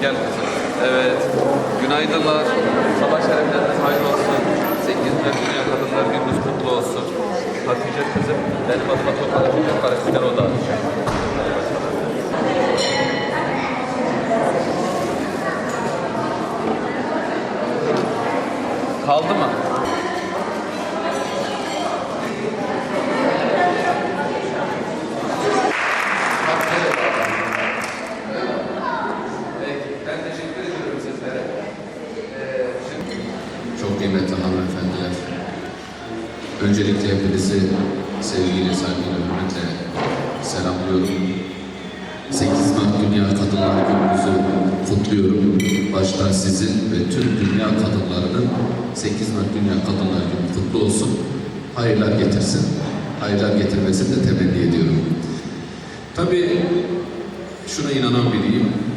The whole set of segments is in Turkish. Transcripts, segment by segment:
Gel. Evet. Günaydınlar. Sabah şerefleriniz hayırlı olsun. 8 Dünya Kadınlar Gününüz kutlu olsun. Hatice kızım benim adıma tokalı çocuk var. Sizden o da. Kaldı mı? Ben teşekkür ediyorum sizlere. Çok kıymetli hanımefendiler. Öncelikle hepinizi sevgiyle, saygıyla, hürmetle selamlıyorum. 8 Mart Dünya Kadınlar Gününüzü kutluyorum. Başta sizin ve tüm dünya kadınlarının 8 Mart Dünya Kadınlar Günü kutlu olsun. Hayırlar getirsin. Hayırlar getirmesini de temenni ediyorum. Tabii şuna inanan biriyim.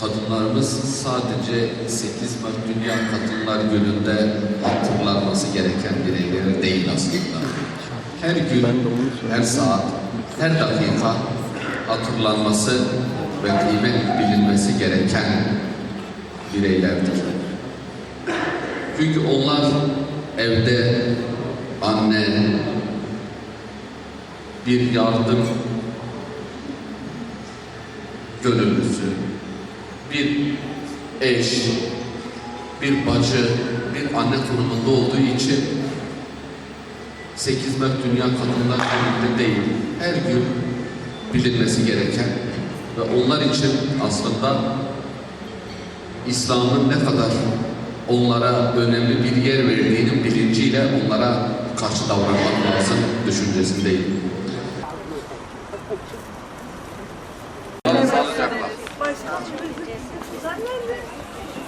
Kadınlarımız sadece 8 Mart Dünya Kadınlar Günü'nde hatırlanması gereken bireyler değil aslında. Her gün, her saat, her dakika hatırlanması ve kıymet bilinmesi gereken bireylerdir. Çünkü onlar evde anne, bir yardım gönüllüsü, bir eş, bir bacı, bir anne konumunda olduğu için 8 Mart Dünya Kadınlar Günü'nde değil, her gün bilinmesi gereken ve onlar için aslında İslam'ın ne kadar onlara önemli bir yer verdiğinin bilinciyle onlara karşı davranmak lazım düşüncesindeyim.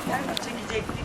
Başkanım çekecektik.